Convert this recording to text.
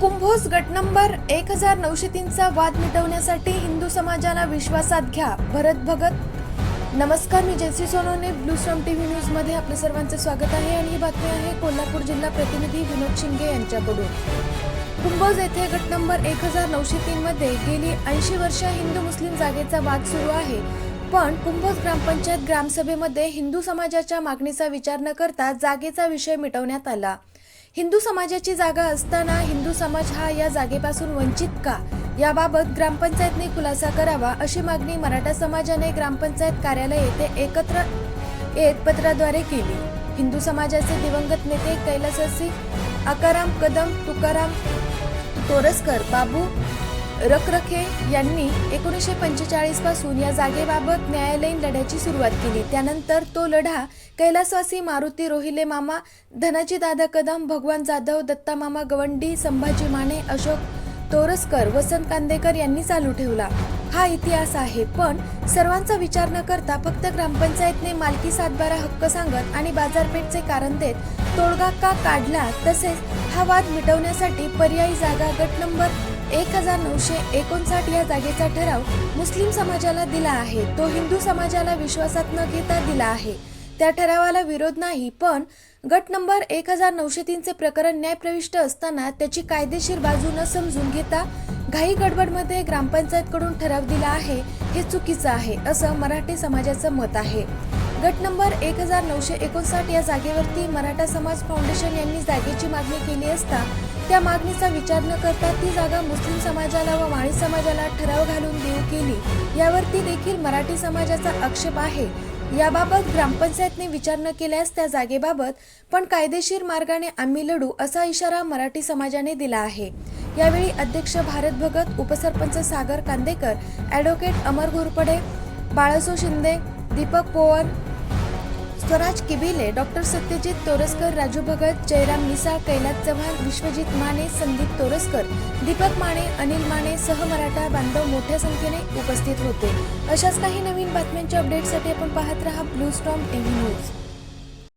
कुंभोज गट नंबर एक हजार नऊशे तीनचा वाद मिटवण्यासाठी हिंदू समाजाला विश्वासात घ्या भरत भगत. नमस्कार मी Jaysi Sonone blue storm T V न्यूजमध्ये आपलं सर्वांचं स्वागत आहे आणि ही बातमी आहे कोल्हापूर जिल्हा प्रतिनिधी विनोद शिंगे यांच्याकडून. कुंभोज येथे गट नंबर एक हजार नऊशे तीनमध्ये गेली ऐंशी वर्ष हिंदू मुस्लिम जागेचा वाद सुरू आहे. पण कुंभोज ग्रामपंचायत ग्रामसभेमध्ये हिंदू समाजाच्या मागणीचा विचार न करता जागेचा विषय मिटवण्यात आला. हिंदू समाजाची जागा असताना हिंदू समाज हा या जागेपासून वंचित का? याबाबत ग्रामपंचायतने खुलासा करावा अशी मागणी मराठा समाजाने ग्रामपंचायत कार्यालय येथे एकत्र येत पत्राद्वारे केली. हिंदू समाजाचे दिवंगत नेते कैलाससी आकाराम कदम तुकाराम तोरसकर बाबू रखरखे यांनी एकोणीसशे पंचेचाळीसपासून या जागेबाबत न्यायालयीन लढ्याची सुरुवात केली. त्यानंतर तो लढा कैलासवासी मारुती रोहिले मामा धनाजी दादा कदम भगवान जाधव दत्ता मामा गवंडी संभाजी माने अशोक तोरसकर वसंत कांदेकर यांनी चालू ठेवला. हा इतिहास आहे पण सर्वांचा विचार न करता फक्त ग्रामपंचायतने मालकी सातबारा हक्क सांगत आणि बाजारपेठचे कारण देत तोडगा का काढला तसेच हा वाद मिटवण्यासाठी पर्यायी जागा गट नंबर एक हजार नऊशे एकोणसाठ या जागेचा ठराव मुस्लिम समाजाला दिला आहे. तो हिंदू समाजाला विश्वासात न घेता दिला आहे. त्या ठरावाला विरोध नाही पण गट नंबर एक हजार नऊशे तीनचे प्रकरण न्यायप्रविष्ट असताना त्याची कायदेशीर बाजू न समजून घेता घाई गडबडमध्ये ग्रामपंचायतकडून ठराव दिला आहे हे चुकीचं आहे असं मराठी समाजाचं मत आहे. गट नंबर एक हजार नऊशे एकोणसाठ या जागेवरती मराठा समाज फाउंडेशन यांनी जागेची मागणी केली असता त्या मागणीचा विचार न करता ती जागा मुस्लिम समाजाला व माळी समाजाला ठराव घालून देऊ केली. यावरती देखील मराठी समाजाचा आक्षेप आहे. याबाबत ग्रामपंचायतने विचार न केल्यास त्या जागेबाबत पण कायदेशीर मार्गाने आम्ही लढू असा इशारा मराठी समाजाने दिला आहे. यावेळी अध्यक्ष भारत भगत उपसरपंच सागर कांदेकर ॲडव्होकेट अमर घोरपडे बाळासो शिंदे दीपक पोवर स्वराज किबिले डॉक्टर सत्यजित तोरसकर राजू भगत जयराम मिसाळ कैलास चव्हाण विश्वजित माने संदीप तोरसकर दीपक माने अनिल माने सह मराठा बांधव मोठ्या संख्येने उपस्थित होते. अशाच काही नवीन बातम्यांच्या अपडेटसाठी आपण पाहत रहा ब्लू स्टॉम टीव्ही न्यूज